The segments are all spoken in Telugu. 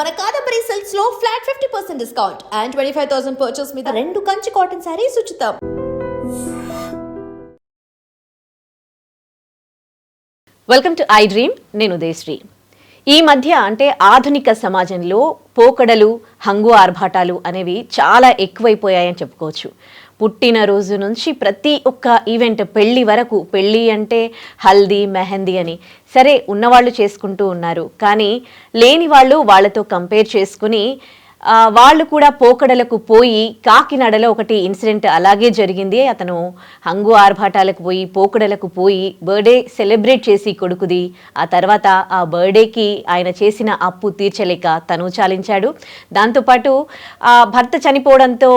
మన Kadambari సెల్స్లో flat fifty percent discount and twenty five thousand purchase మీద రెండు కంచి కాటన్ శారీస్ ఉచితం. వెల్కమ్ టు ఐ డ్రీమ్ నేను ఉదయశ్రీ. ఈ మధ్య అంటే ఆధునిక సమాజంలో పోకడలు హంగు ఆర్భాటాలు అనేవి చాలా ఎక్కువైపోయాయని చెప్పుకోవచ్చు. పుట్టినరోజు నుంచి ప్రతి ఒక్క ఈవెంట్ పెళ్ళి వరకు పెళ్ళి అంటే హల్దీ మెహందీ అని సరే ఉన్నవాళ్ళు చేసుకుంటూ ఉన్నారు. కానీ లేని వాళ్ళు వాళ్ళతో కంపేర్ చేసుకుని వాళ్ళు కూడా పోకడలకు పోయి కాకినాడలో ఒకటి ఇన్సిడెంట్ అలాగే జరిగింది. అతను హంగు ఆర్భాటాలకు పోయి పోకడలకు పోయి బర్త్డే సెలబ్రేట్ చేసి కొడుకుది. ఆ తర్వాత ఆ బర్త్డేకి ఆయన చేసిన అప్పు తీర్చలేక తను చాలించాడు. దాంతోపాటు ఆ భర్త చనిపోవడంతో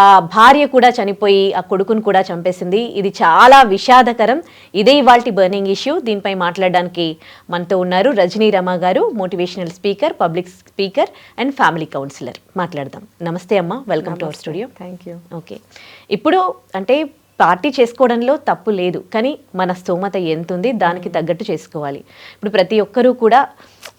ఆ భార్య కూడా చనిపోయి ఆ కొడుకును కూడా చంపేసింది. ఇది చాలా విషాదకరం. ఇదే ఇవాల్టి బర్నింగ్ ఇష్యూ. దీనిపై మాట్లాడడానికి మనతో ఉన్నారు Rajani Rama garu motivational speaker public speaker and family counsellor. మాట్లాడదాం. నమస్తే అమ్మ welcome to our studio thank you okay ఇప్పుడు అంటే పార్టీ చేసుకోవడంలో తప్పు లేదు కానీ మన స్తోమత ఎంత ఉంది దానికి తగ్గట్టు చేసుకోవాలి. ఇప్పుడు ప్రతి ఒక్కరూ కూడా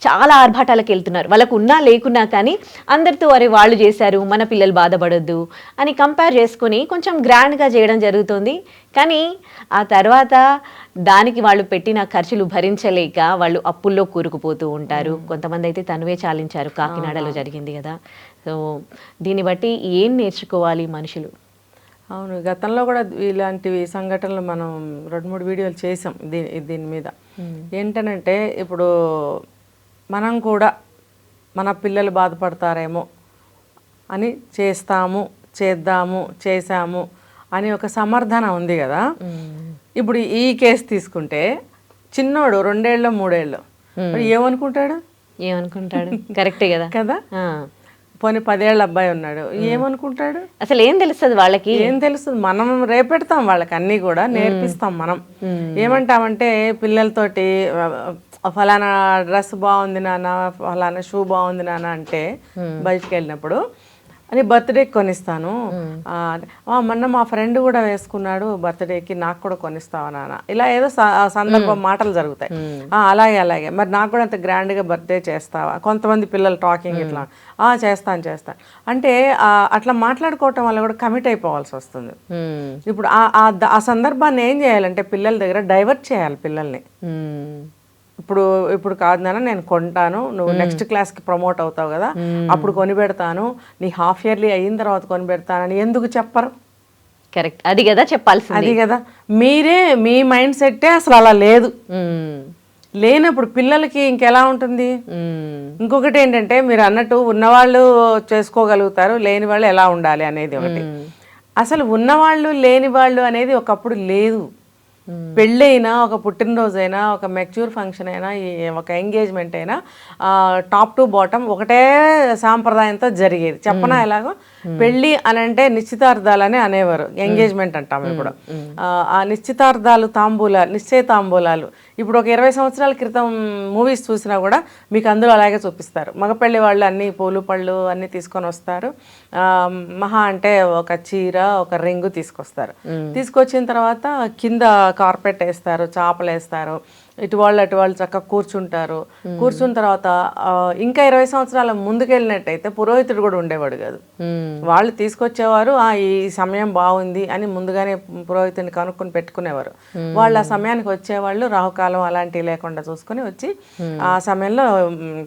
చాలా ఆర్భాటాలకు వెళ్తున్నారు. వాళ్ళకు ఉన్నా లేకున్నా కానీ అందరితో అరే వాళ్ళు చేశారు మన పిల్లలు బాధపడొద్దు అని కంపేర్ చేసుకుని కొంచెం గ్రాండ్గా చేయడం జరుగుతుంది. కానీ ఆ తర్వాత దానికి వాళ్ళు పెట్టిన ఖర్చులు భరించలేక వాళ్ళు అప్పుల్లో కూరుకుపోతూ ఉంటారు. కొంతమంది అయితే తనువే చాలించారు కాకినాడలో జరిగింది కదా. సో దీన్ని బట్టి ఏం నేర్చుకోవాలి మనుషులు? అవును గతంలో కూడా ఇలాంటివి సంఘటనలు మనం రెండు మూడు వీడియోలు చేసాం. దీని దీని మీద. ఏంటనంటే ఇప్పుడు మనం కూడా మన పిల్లలు బాధపడతారేమో అని చేస్తాము చేద్దాము చేశాము అని ఒక సమర్థన ఉంది కదా. ఇప్పుడు ఈ కేసు తీసుకుంటే చిన్నోడు రెండేళ్ళు మూడేళ్ళు. ఏమనుకుంటాడు? ఏమనుకుంటాడు? కరెక్టే కదా. కదా. పోనీ పదేళ్ళ అబ్బాయి ఉన్నాడు. ఏమనుకుంటాడు? అసలు ఏం తెలుస్తుంది వాళ్ళకి? ఏం తెలుస్తుంది? మనం రేపెడతాం వాళ్ళకి అన్ని కూడా నేర్పిస్తాం మనం. ఏమంటామంటే పిల్లలతోటి ఫలానా డ్రెస్ బాగుంది నాన్న ఫలానా షూ బాగుంది నాన్న అంటే బయటికి వెళ్ళినప్పుడు అని బర్త్డేకి కొనిస్తాను. మొన్న మా ఫ్రెండ్ కూడా వేసుకున్నాడు బర్త్డేకి నాకు కూడా కొనిస్తావా నాన్న? ఇలా ఏదో సందర్భం మాటలు జరుగుతాయి. అలాగే అలాగే. మరి నాకు కూడా అంత గ్రాండ్గా బర్త్డే చేస్తావా? కొంతమంది పిల్లలు టాకింగ్ ఇట్లా. ఆ చేస్తాను చేస్తాను. అంటే అట్లా మాట్లాడుకోవటం వల్ల కూడా కమిట్ అయిపోవాల్సి వస్తుంది. ఇప్పుడు ఆ- సందర్భాన్ని ఏం చేయాలంటే పిల్లల దగ్గర డైవర్ట్ చేయాలి పిల్లల్ని. ఇప్పుడు ఇప్పుడు కాదు నాన్న నేను కొంటాను. నువ్వు నెక్స్ట్ క్లాస్కి ప్రమోట్ అవుతావు కదా. అప్పుడు కొనిపెడతాను. నీ హాఫ్ ఇయర్లీ అయిన తర్వాత కొనిపెడతానని ఎందుకు చెప్పరు? కరెక్ట్ అది కదా చెప్పాల్సింది. అది కదా. మీరే మీ మైండ్ సెట్టే అసలు అలా లేదు. లేనప్పుడు పిల్లలకి ఇంకెలా ఉంటుంది. ఇంకొకటి ఏంటంటే మీరు అన్నట్టు ఉన్నవాళ్ళు చేసుకోగలుగుతారు లేని వాళ్ళు ఎలా ఉండాలి అనేది ఒకటి. అసలు ఉన్నవాళ్ళు లేని వాళ్ళు అనేది ఒకప్పుడు లేదు. పెళ్ళైనా ఒక పుట్టినరోజు ఒక మెచ్యూర్ ఫంక్షన్ అయినా ఈ- ఒక ఎంగేజ్మెంట్ అయినా టాప్ టు బాటమ్ ఒకటే సాంప్రదాయంతో జరిగేది. చెప్పనా ఎలాగో? పెళ్ళి అని అంటే నిశ్చితార్థాలని అనేవారు. ఎంగేజ్మెంట్ అంటాం ఇప్పుడు ఆ, ఆ నిశ్చితార్థాలు తాంబూలాలు నిశ్చయ తాంబూలాలు ఇప్పుడు ఒక ఇరవై సంవత్సరాల క్రితం మూవీస్ చూసినా కూడా మీకు అందులో అలాగే చూపిస్తారు. మగపెళ్ళి వాళ్ళు అన్ని పూలు పళ్ళు అన్ని తీసుకొని వస్తారు. మహా అంటే ఒక చీర ఒక రింగు తీసుకొస్తారు. తీసుకొచ్చిన తర్వాత కింద కార్పెట్ వేస్తారు చాపలు వేస్తారు ఇటు వాళ్ళు అటు వాళ్ళు చక్కగా కూర్చుంటారు. కూర్చున్న తర్వాత ఇంకా ఇరవై సంవత్సరాల ముందుకెళ్ళినట్టయితే పురోహితుడు కూడా ఉండేవాడు కాదు. వాళ్ళు తీసుకొచ్చేవారు ఆ ఈ సమయం బాగుంది అని ముందుగానే పురోహితుని కనుక్కొని పెట్టుకునేవారు. వాళ్ళు ఆ సమయానికి వచ్చేవాళ్ళు రాహుకాలం అలాంటివి లేకుండా చూసుకొని వచ్చి ఆ సమయంలో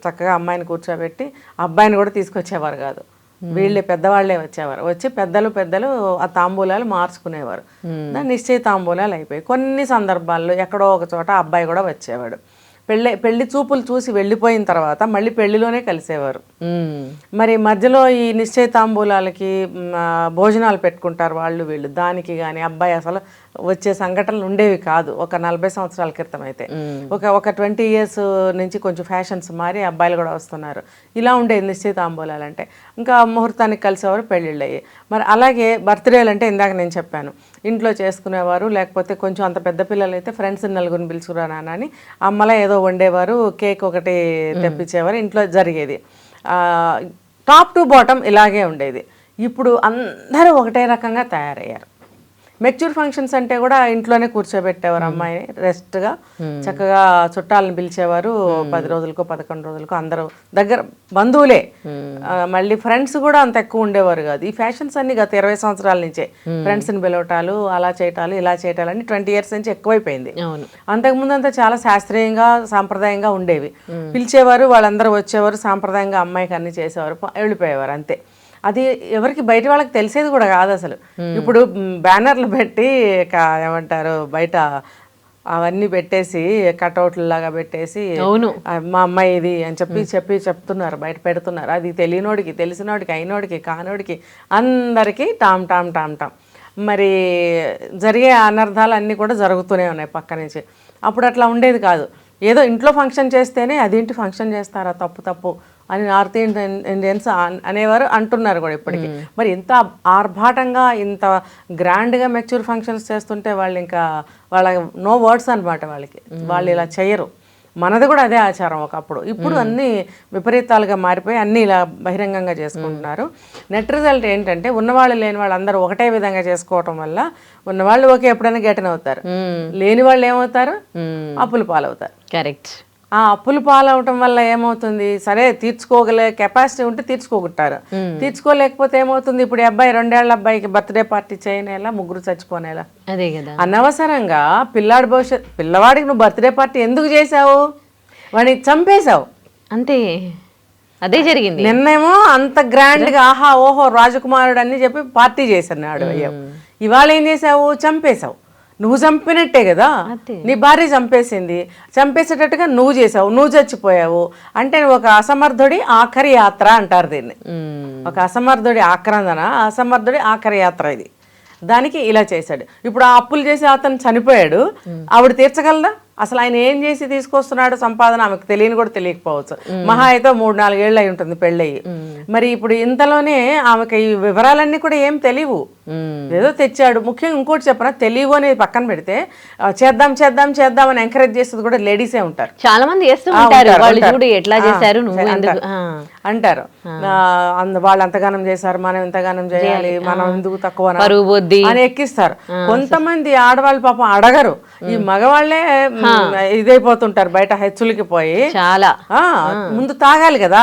చక్కగా అమ్మాయిని కూర్చోబెట్టి అబ్బాయిని కూడా తీసుకొచ్చేవారు కాదు. వీళ్ళే పెద్దవాళ్ళే వచ్చేవారు. వచ్చి పెద్దలు పెద్దలు ఆ తాంబూలాలు మార్చుకునేవారు. దాన్ని నిశ్చయ తాంబూలాలు అయిపోయి కొన్ని సందర్భాల్లో ఎక్కడో ఒక చోట అబ్బాయి కూడా వచ్చేవాడు. పెళ్ళి పెళ్ళి చూపులు చూసి వెళ్ళిపోయిన తర్వాత మళ్ళీ పెళ్ళిలోనే కలిసేవారు. ఉమ్. మరి మధ్యలో ఈ నిశ్చయ తాంబూలాలకి భోజనాలు పెట్టుకుంటారు వాళ్ళు వీళ్ళు. దానికి కానీ అబ్బాయి అసలు వచ్చే సంఘటనలు ఉండేవి కాదు. ఒక నలభై సంవత్సరాల క్రితం అయితే. ఒక ఒక ట్వంటీ ఇయర్స్ నుంచి కొంచెం ఫ్యాషన్స్ మారి అబ్బాయిలు కూడా వస్తున్నారు. ఇలా ఉండేది నిశ్చయ తాంబూలాలు అంటే ఇంకా ముహూర్తానికి కలిసేవారు పెళ్ళిళ్ళు మరి అలాగే బర్త్డేలు అంటే ఇందాక నేను చెప్పాను. ఇంట్లో చేసుకునేవారు లేకపోతే కొంచెం అంత పెద్ద పిల్లలు అయితే ఫ్రెండ్స్ నలుగురిని పిలుచుకురా నాన్న అని అమ్మలా ఏదో వండేవారు కేక్ ఒకటి తెప్పించేవారు ఇంట్లో జరిగేది. టాప్ టు బాటమ్ ఇలాగే ఉండేది. ఇప్పుడు అందరూ ఒకటే రకంగా తయారయ్యారు. మెచ్యూర్ ఫంక్షన్స్ అంటే కూడా ఇంట్లోనే కూర్చోబెట్టేవారు అమ్మాయిని రెస్ట్గా. చక్కగా చుట్టాలను పిలిచేవారు పది రోజులకో పదకొండు రోజులకో అందరూ. దగ్గర బంధువులే. మళ్ళీ ఫ్రెండ్స్ కూడా అంత ఎక్కువ ఉండేవారు కాదు. ఈ ఫ్యాషన్స్ అన్ని గత ఇరవై సంవత్సరాల నుంచే. ఫ్రెండ్స్ని పిలవటాలు అలా చేయటాలు ఇలా చేయటాలు అన్ని ట్వంటీ ఇయర్స్ నుంచి ఎక్కువైపోయింది. అంతకుముందు అంతా చాలా శాస్త్రీయంగా సాంప్రదాయంగా ఉండేవి. పిలిచేవారు వాళ్ళందరూ వచ్చేవారు సాంప్రదాయంగా అమ్మాయికి అన్ని చేసేవారు వెళ్ళిపోయేవారు అంతే. అది ఎవరికి బయట వాళ్ళకి తెలిసేది కూడా కాదు అసలు. ఇప్పుడు బ్యానర్లు పెట్టి క- ఏమంటారు బయట అవన్నీ పెట్టేసి కటౌట్లు లాగా పెట్టేసి అవును. మా అమ్మాయి ఇది అని చెప్పి చెప్పి చెప్తున్నారు బయట పెడుతున్నారు. అది తెలియనోడికి తెలిసినోడికి అయినోడికి కానోడికి అందరికీ టామ్ టామ్ టామ్ టామ్. మరి జరిగే అనర్థాలు అన్నీ కూడా జరుగుతూనే ఉన్నాయి పక్క నుంచి. అప్పుడు అట్లా ఉండేది కాదు. ఏదో ఇంట్లో ఫంక్షన్ చేస్తేనే అదేంటి ఫంక్షన్ చేస్తారా? తప్పు తప్పు. అని నార్త్ ఇండియన్ ఇండియన్స్ అన్- అనేవారు అంటున్నారు కూడా ఇప్పటికీ. మరి ఇంత ఆర్భాటంగా ఇంత గ్రాండ్గా మెచ్యూర్ ఫంక్షన్స్ చేస్తుంటే వాళ్ళు ఇంకా వాళ్ళ నో వర్డ్స్ అన్నమాట వాళ్ళకి. వాళ్ళు ఇలా చేయరు మనది కూడా అదే ఆచారం ఒకప్పుడు. ఇప్పుడు అన్ని విపరీతాలుగా మారిపోయి అన్ని ఇలా బహిరంగంగా చేసుకుంటున్నారు. నెట్ రిజల్ట్ ఏంటంటే ఉన్నవాళ్ళు లేని వాళ్ళు అందరూ ఒకటే విధంగా చేసుకోవటం వల్ల ఉన్నవాళ్ళు ఓకే ఎప్పుడైనా గెటన్ అవుతారు. లేని వాళ్ళు ఏమవుతారు? అప్పులు పాలవుతారు. కరెక్ట్. ఆ అప్పులు పాలవటం వల్ల ఏమవుతుంది? సరే తీర్చుకోగలే కెపాసిటీ ఉంటే తీర్చుకోకుంటారు తీర్చుకోలేకపోతే ఏమవుతుంది? ఇప్పుడు అబ్బాయి రెండేళ్ళ అబ్బాయికి బర్త్డే పార్టీ చేయనేలా ముగ్గురు చచ్చిపోనేలా. అదే కదా. అనవసరంగా పిల్లాడి భవిష్యత్ పిల్లవాడికి నువ్వు బర్త్డే పార్టీ ఎందుకు చేసావు వాడిని చంపేశావు. అంతే. అదే జరిగింది. నిన్నేమో అంత గ్రాండ్గా ఆహా ఓహో రాజకుమారుడు అని చెప్పి పార్టీ చేశాడు ఇవాళ ఏం చేసావు చంపేశావు. నువ్వు చంపినట్టే కదా. నీ భార్య చంపేసింది. చంపేసేటట్టుగా నువ్వు చేసావు. నువ్వు చచ్చిపోయావు. అంటే ఒక అసమర్థుడి ఆఖరి యాత్ర అంటారు దీన్ని. ఒక అసమర్థుడి ఆక్రందన అసమర్థుడి ఆఖరి యాత్ర ఇది. దానికి ఇలా చేశాడు. ఇప్పుడు ఆ అప్పులు చేసి అతను చనిపోయాడు. ఆవిడ తీర్చగలదా? అసలు ఆయన ఏం చేసి తీసుకొస్తున్నాడు సంపాదన? ఆమెకు తెలియని కూడా తెలియకపోవచ్చు. మహా అయితే మూడు నాలుగేళ్ళు అయి ఉంటుంది పెళ్ళయి. మరి ఇప్పుడు ఇంతలోనే ఆమెకి ఈ వివరాలన్నీ కూడా ఏం తెలియవు. ఏదో తెచ్చాడు. ముఖ్యంగా ఇంకోటి చెప్పనా తెలియవు అనేది పక్కన పెడితే చేద్దాం చేద్దాం చేద్దాం అని ఎంకరేజ్ చేసేది కూడా లేడీసే ఉంటారు. చాలా మంది వాళ్ళు. చూడు ఎట్లా చేశారు అంటారు. వాళ్ళు అంతగానం చేశారు మనం ఇంతగానం చేయాలి. మనం ఎందుకు తక్కువ. అని ఎక్కిస్తారు. కొంతమంది ఆడవాళ్ళు పాపం అడగరు. ఈ మగవాళ్ళే మ్, ఇదైపోతుంటారు బయట హెచ్చులకి పోయి. చాలా. ఆ, ముందు తాగాలి కదా.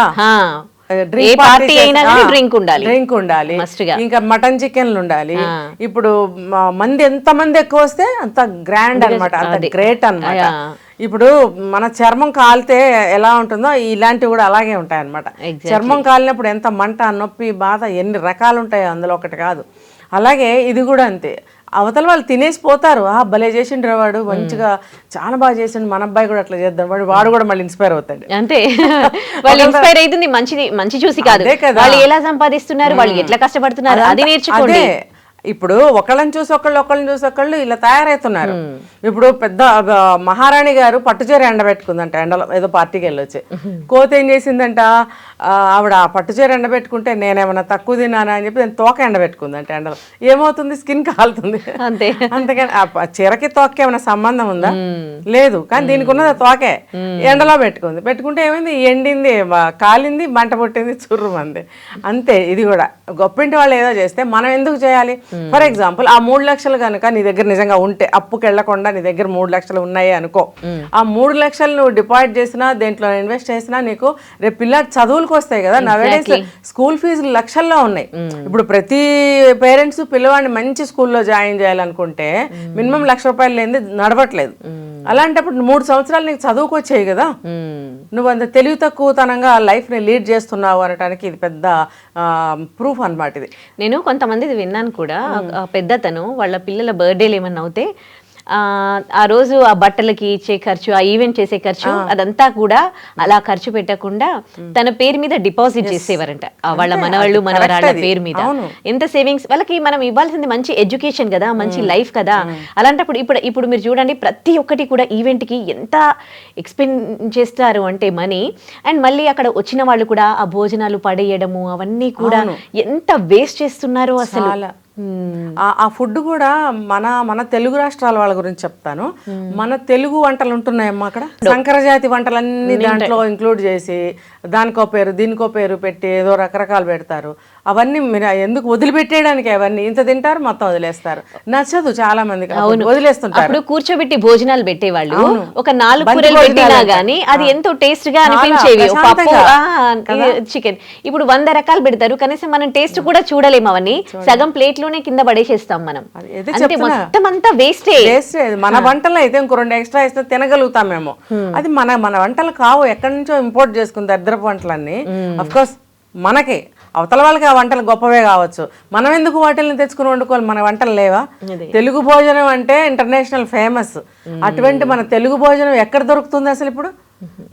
ఏ పార్టీ అయినా డ్రింక్ ఉండాలి డ్రింక్ ఉండాలి. ఇంకా మటన్ చికెన్లు ఉండాలి ఇప్పుడు మంది ఎంత మంది ఎక్కువ వస్తే అంత గ్రాండ్ అన్నమాట అంత. గ్రేట్ అన్నమాట యా. ఇప్పుడు మన చర్మం కాలితే ఎలా ఉంటుందో ఇలాంటివి కూడా అలాగే ఉంటాయి Exactly. చర్మం కాలినప్పుడు ఎంత మంట నొప్పి బాధ ఎన్ని రకాలు ఉంటాయో అందులో ఒకటి కాదు అలాగే ఇది కూడా అంతే అవతల వాళ్ళు తినేసి పోతారు. ఆ భలే చేసిండ్రు వాడు మంచిగా చాలా బాగా చేసిండు మన అబ్బాయి కూడా అట్లా చేద్దాం వాడు వాడు కూడా మళ్ళీ ఇన్స్పైర్ అవుతాడు. అంతే. వాళ్ళు ఇన్స్పైర్ అవుతుంది మంచిది మంచి చూసి కాదు. వాళ్ళు ఎలా సంపాదిస్తున్నారు వాళ్ళు ఎట్లా కష్టపడుతున్నారు అది నేర్చుకోండి. ఇప్పుడు ఒకళ్ళని చూసి ఒకళ్ళు ఒకళ్ళని చూసి ఒకళ్ళు ఇలా తయారవుతున్నారు ఇప్పుడు పెద్ద మహారాణి గారు పట్టుచీర ఎండబెట్టుకుందంట ఎండలో ఏదో పార్టీకి వెళ్ళొచ్చి. కోత ఏం చేసిందంట? ఆవిడ ఆ పట్టుచీర ఎండబెట్టుకుంటే నేనేమన్నా తక్కువ తిన్నానా అని చెప్పి నేను తోక ఎండబెట్టుకుందంట ఎండలో. ఏమవుతుంది? స్కిన్ కాలుతుంది. అంతే. అంతేకాని చీరకి తోకకి ఏమైనా సంబంధం ఉందా? లేదు. కానీ దీనికి ఉన్నది తోకే. ఎండలో పెట్టుకుంది. పెట్టుకుంటే ఏమైంది? ఎండింది కాలింది మంట పుట్టింది చుర్రుమంది. అంతే ఇది కూడా. గొప్పింటి వాళ్ళు ఏదో చేస్తే మనం ఎందుకు చేయాలి? ఫర్ ఎగ్జాంపుల్ ఆ మూడు లక్షలు కనుక నీ దగ్గర నిజంగా ఉంటే అప్పుకి వెళ్ళకుండా నీ దగ్గర మూడు లక్షలు ఉన్నాయి అనుకో ఆ మూడు లక్షలు నువ్వు డిపాజిట్ చేసినా దేంట్లో ఇన్వెస్ట్ చేసినా నీకు రేపు పిల్లాడి చదువులకు వస్తాయి కదా నవేడేస్ స్కూల్ ఫీజులు లక్షల్లో ఉన్నాయి. ఇప్పుడు ప్రతి పేరెంట్స్ పిల్లవాడిని మంచి స్కూల్లో జాయిన్ చేయాలనుకుంటే మినిమం లక్ష రూపాయలు లేనిది నడవట్లేదు. అలాంటప్పుడు మూడు సంవత్సరాలు నీకు చదువుకు వచ్చాయి కదా. నువ్వు అంత తెలివి తక్కువతనంగా లైఫ్ని లీడ్ చేస్తున్నావు అనడానికి ఇది పెద్ద ప్రూఫ్ అన్నమాట ఇది. నేను కొంతమంది విన్నాను కూడా. పెద్దతను వాళ్ళ పిల్లల బర్త్డేలు ఏమన్నా అవుతే ఆ ఆ రోజు ఆ బట్టలకి ఇచ్చే ఖర్చు ఆ ఈవెంట్ చేసే ఖర్చు అదంతా కూడా అలా ఖర్చు పెట్టకుండా తన పేరు మీద డిపాజిట్ చేసేవారంట. వాళ్ళ మనవాళ్ళు మనవరాళ్ళ. పేరు మీద. ఎంత సేవింగ్స్ వాళ్ళకి మనం ఇవ్వాల్సింది మంచి ఎడ్యుకేషన్ కదా మంచి లైఫ్ కదా. అలాంటప్పుడు ఇప్పుడు ఇప్పుడు మీరు చూడండి ప్రతి ఒక్కటి కూడా ఈవెంట్కి ఎంత ఎక్స్పెండ్ చేస్తారు అంటే మనీ అండ్ మళ్ళీ అక్కడ వచ్చిన వాళ్ళు కూడా ఆ భోజనాలు పడేయడము అవన్నీ కూడా ఎంత వేస్ట్ చేస్తున్నారో అసలు. ఆ- ఆ ఫుడ్ కూడా మన మన తెలుగు రాష్ట్రాల వాళ్ళ గురించి చెప్తాను. మన తెలుగు వంటలు ఉంటున్నాయమ్మా అక్కడ? సంకరజాతి వంటలన్నీ దాంట్లో ఇంక్లూడ్ చేసి దానికో పేరు దీనికో పేరు పెట్టి ఏదో రకరకాలు పెడతారు. అవన్నీ మీరు ఎందుకు వదిలిపెట్టేయడానికి అవన్నీ? ఇంత తింటారు మొత్తం వదిలేస్తారు. నచ్చదు చాలా మందికి అప్పుడు వదిలేస్తుంటారు. అప్పుడు కూర్చోబెట్టి భోజనాలు పెట్టేవాళ్ళు. అవును. ఒక నాలుగు కూరలు పెట్టినా. గానీ అది. ఎంతో టేస్ట్గా అనిపించేవి. చికెన్. ఇప్పుడు వంద రకాలు పెడతారు. కనీసం మనం టేస్ట్ కూడా చూడలేము అవన్నీ. సగం ప్లేట్లోనే కింద పడేసేస్తాం మనం. మొత్తం అంతా వేస్టే. మన వంటలు అయితే ఇంకో రెండు ఎక్స్ట్రా ఇస్తే తినగలుగుతాం మేము. అది మన మన వంటలు కావు. ఎక్కడి నుంచో ఇంపోర్ట్ చేసుకుని దరిద్రపు వంటలన్నీ. అఫ్ కోర్స్ మనకి. అవతల వాళ్ళకి ఆ వంటలు గొప్పవే కావచ్చు. మనం ఎందుకు వాటిని తెచ్చుకుని వండుకోవాలి? మన వంటలు లేవా. తెలుగు భోజనం అంటే ఇంటర్నేషనల్ ఫేమస్ అటువంటి మన తెలుగు భోజనం ఎక్కడ దొరుకుతుంది అసలు ఇప్పుడు?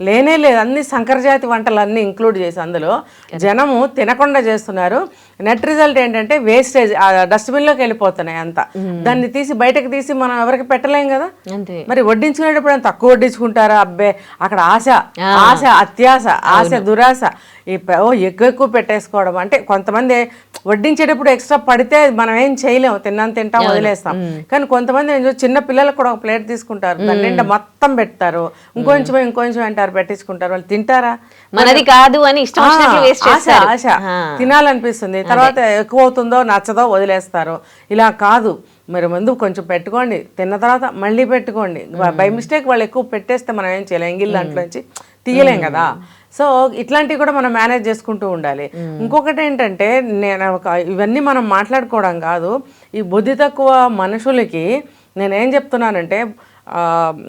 లేనే లేదు. అన్ని సంకరజాతి వంటలు అన్ని ఇంక్లూడ్ చేసి అందులో జనము తినకుండా చేస్తున్నారు. నెట్ రిజల్ట్ ఏంటంటే వేస్టేజ్ డస్ట్బిన్లోకి వెళ్ళిపోతున్నాయి అంతా. దాన్ని తీసి బయటకు తీసి మనం ఎవరికి పెట్టలేం కదా? మరి వడ్డించుకునేటప్పుడు తక్కువ వడ్డించుకుంటారా? అబ్బే అక్కడ ఆశ ఆశ అత్యాశ ఆశ దురాశ. ఈ ఓ ఎక్కువ ఎక్కువ పెట్టేసుకోవడం. అంటే కొంతమంది వడ్డించేటప్పుడు ఎక్స్ట్రా పడితే మనం ఏం చేయలేము తిన్నాను తింటాం వదిలేస్తాం. కానీ కొంతమంది చిన్న పిల్లలకు కూడా ఒక ప్లేట్ తీసుకుంటారు. దాని నిండా మొత్తం పెడతారు. ఇంకొంచెం ఇంకొంచెం అంటారు పెట్టించుకుంటారు వాళ్ళు తింటారా? మనది కాదు అని ఇష్టం ఆశ తినాలనిపిస్తుంది. తర్వాత ఎక్కువ అవుతుందో నచ్చదో వదిలేస్తారు. ఇలా కాదు. మరి ముందు కొంచెం పెట్టుకోండి. తిన్న తర్వాత మళ్ళీ పెట్టుకోండి. బై మిస్టేక్ వాళ్ళు ఎక్కువ పెట్టేస్తే మనం ఏం చేయలేం. ఎంగిల్ దాంట్లోంచి తీయలేం కదా. సో ఇట్లాంటివి కూడా మనం మేనేజ్ చేసుకుంటూ ఉండాలి. ఇంకొకటి ఏంటంటే నేను ఒక ఇవన్నీ మనం మాట్లాడుకోవడం కాదు. ఈ బుద్ధి తక్కువ మనుషులకి నేనేం చెప్తున్నానంటే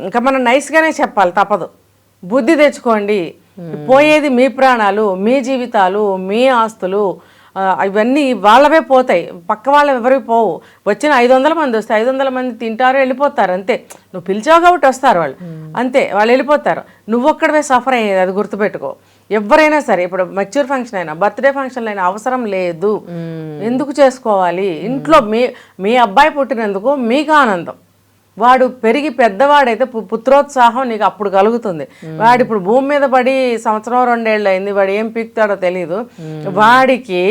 ఇంకా మనం నైస్గానే చెప్పాలి తప్పదు. బుద్ధి తెచ్చుకోండి. పోయేది మీ ప్రాణాలు మీ జీవితాలు మీ ఆస్తులు ఇవన్నీ వాళ్ళవే పోతాయి. పక్క వాళ్ళ ఎవరికి పోవు. వచ్చిన ఐదు వందల మంది వస్తే ఐదు వందల మంది తింటారు వెళ్ళిపోతారు. అంతే. నువ్వు పిలిచావు కాబట్టి వస్తారు వాళ్ళు. అంతే. వాళ్ళు వెళ్ళిపోతారు. నువ్వు ఒక్కడవే సఫర్ అయ్యేది అది గుర్తుపెట్టుకో. ఎవరైనా సరే ఇప్పుడు మెచ్యూర్ ఫంక్షన్ అయినా బర్త్డే ఫంక్షన్ అయినా అవసరం లేదు. ఎందుకు చేసుకోవాలి? ఇంట్లో మీ మీ అబ్బాయి పుట్టినందుకు మీకు ఆనందం. వాడు పెరిగి పెద్దవాడైతే పుత్రోత్సాహం నీకు అప్పుడు కలుగుతుంది. వాడు ఇప్పుడు భూమి మీద పడి సంవత్సరం రెండేళ్ళు అయింది వాడు ఏం పీకుతాడో తెలియదు వాడికి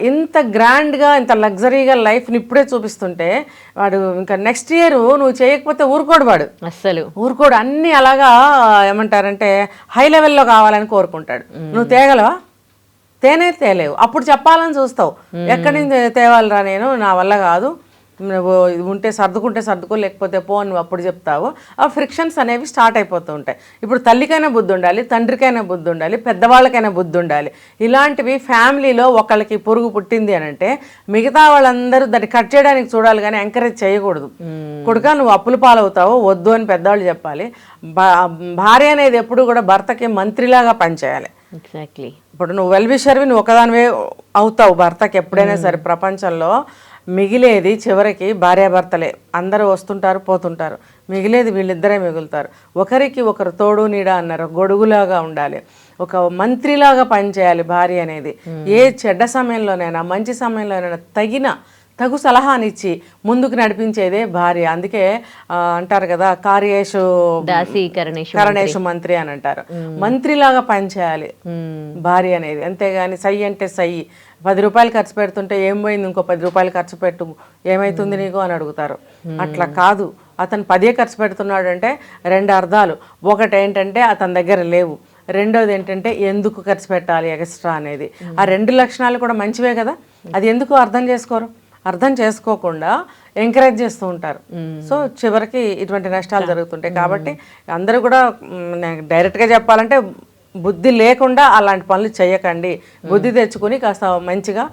ఇంత గ్రాండ్గా ఇంత లగ్జరీగా లైఫ్ని ఇప్పుడే చూపిస్తుంటే వాడు ఇంకా నెక్స్ట్ ఇయర్ నువ్వు చేయకపోతే ఊరుకోడు వాడు. అస్సలు. ఊరుకోడు. అన్నీ అలాగా ఏమంటారంటే హై లెవెల్లో కావాలని కోరుకుంటాడు. నువ్వు తేగలవా? తేనే తేలేవు. అప్పుడు చెప్పాలని చూస్తావు. ఎక్కడి నుంచి తేవాలిరా నేను? నా వల్ల కాదు. ఉంటే సర్దుకుంటే సర్దుకో లేకపోతే పో అని నువ్వు అప్పుడు చెప్తావు. ఆ ఫ్రిక్షన్స్ అనేవి స్టార్ట్ అయిపోతూ ఉంటాయి. ఇప్పుడు తల్లికైనా బుద్ధి ఉండాలి తండ్రికైనా బుద్ధి ఉండాలి పెద్దవాళ్ళకైనా బుద్ధి ఉండాలి. ఇలాంటివి ఫ్యామిలీలో ఒకళ్ళకి పురుగు పుట్టింది అని అంటే మిగతా వాళ్ళందరూ దాన్ని కట్ చేయడానికి చూడాలి కానీ ఎంకరేజ్ చేయకూడదు. కొడుక నువ్వు అప్పులు పాలవుతావు వద్దు అని పెద్దవాళ్ళు చెప్పాలి. భార్య అనేది ఎప్పుడు కూడా భర్తకి మంత్రిలాగా పనిచేయాలి. ఎగ్జాక్ట్లీ ఇప్పుడు నువ్వు వెల్ విషర్వి నువ్వు ఒకదానివే అవుతావు భర్తకి ఎప్పుడైనా సరే ప్రపంచంలో. మిగిలేది చివరికి భార్యాభర్తలే. అందరూ వస్తుంటారు పోతుంటారు. మిగిలేది వీళ్ళిద్దరే మిగులుతారు. ఒకరికి ఒకరు తోడు నీడ అన్నారు. గొడుగులాగా ఉండాలి. ఒక మంత్రిలాగా పనిచేయాలి భార్య అనేది. ఏ చెడ్డ సమయంలోనైనా మంచి సమయంలోనైనా తగిన తగు సలహానిచ్చి ముందుకు నడిపించేదే భార్య. అందుకే అంటారు కదా కార్యేషు కరణేషు మంత్రి. అని అంటారు. మంత్రిలాగా పనిచేయాలి భార్య అనేది. అంతేగాని సై అంటే సై. పది రూపాయలు ఖర్చు పెడుతుంటే ఏం పోయింది? ఇంకో పది రూపాయలు ఖర్చు పెట్టు. ఏమైతుంది నీకు? అని అడుగుతారు. అట్లా కాదు. అతను పదే ఖర్చు పెడుతున్నాడు అంటే రెండు అర్థాలు. ఒకటి ఏంటంటే అతని దగ్గర లేవు. రెండోది ఏంటంటే ఎందుకు ఖర్చు పెట్టాలి ఎక్స్ట్రా అనేది. ఆ రెండు లక్షణాలు కూడా మంచివే కదా? అది ఎందుకు అర్థం చేసుకోరు? అర్థం చేసుకోకుండా ఎంకరేజ్ చేస్తూ ఉంటారు. సో చివరికి ఇటువంటి నష్టాలు జరుగుతుంటాయి. కాబట్టి అందరూ కూడా డైరెక్ట్గా చెప్పాలంటే బుద్ధి లేకుండా అలాంటి పనులు చేయకండి. బుద్ధి తెచ్చుకొని కాస్త మంచిగా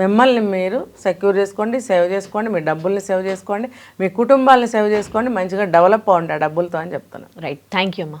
మిమ్మల్ని మీరు సెక్యూర్ చేసుకోండి సేవ్ చేసుకోండి మీ డబ్బుల్ని సేవ్ చేసుకోండి మీ కుటుంబాలని సేవ్ చేసుకోండి మంచిగా డెవలప్ అవ్వండి ఆ డబ్బులతో అని చెప్తున్నాను రైట్ థ్యాంక్ యూ అమ్మా.